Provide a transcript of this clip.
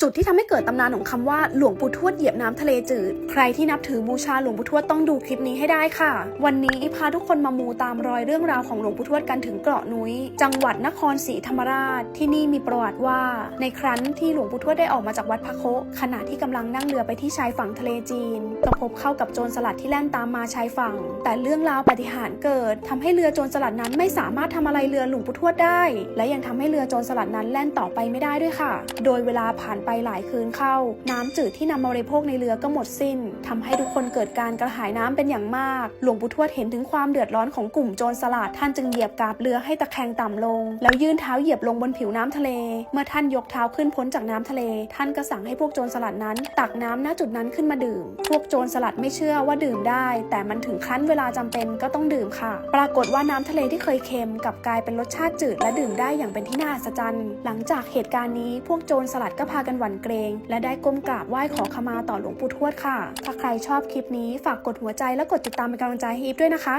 จุดที่ทำให้เกิดตำนานของคำว่าหลวงปู่ทวดเหยียบน้ำทะเลจืด ใครที่นับถือบูชาหลวงปู่ทวดต้องดูคลิปนี้ให้ได้ค่ะ วันนี้พาทุกคนมามูตามรอยเรื่องราวของหลวงปู่ทวดกันถึงเกาะนุ้ย จังหวัดนครศรีธรรมราช ที่นี่มีประวัติว่า ในครั้นที่หลวงปู่ทวดได้ออกมาจากวัดพระโคขณะที่กำลังนั่งเรือไปที่ชายฝั่งทะเลจีนก็พบเข้ากับโจรสลัดที่แล่นตามมาชายฝั่ง แต่เรื่องราวปฏิหารเกิดทำให้เรือโจรสลัดนั้นไม่สามารถทำอะไรเรือหลวงปู่ทวดได้ และยังทำให้เรือโจรสลัดนั้นแล่นต่อไปไม่ได้ด้วยค่ะ โดยเวลาผ่านไปหลายคืนเข้า น้ำจืดที่นำมาบริโภคในเรือก็หมดสิ้นทำให้ทุกคนเกิดการกระหายน้ำเป็นอย่างมาก หลวงปู่ทวดเห็นถึงความเดือดร้อนของกลุ่มโจรสลัดท่านจึงเหยียบกาบเรือให้ตะแคงต่ำลง แล้วยื่นเท้าเหยียบลงบนผิวน้ำทะเล เมื่อท่านยกเท้าขึ้นพ้นจากน้ำทะเล ท่านก็สั่งให้พวกโจรสลัดนั้น ตักน้ำณจุดนั้นขึ้นมาดื่ม พวกโจรสลัดไม่เชื่อว่าดื่มได้ แต่มันถึงครั้นเวลาจำเป็นก็ต้องดื่มค่ะ ปรากฏว่าน้ำทะเลที่เคยเค็มกลับกลายเป็นรสชาติจืดและดื่มได้อย่างเป็นที่น่าอัศจรรย์ หลังจากเหตุการณ์นี้พวกโจรสลัดก็พากันหวั่นเกรง และได้ก้มกราบไหว้ขอขมาต่อหลวงปู่ทวดค่ะ ถ้าใครชอบคลิปนี้ฝากกดหัวใจและกดติดตามเป็นกำลังใจให้อีฟด้วยนะคะ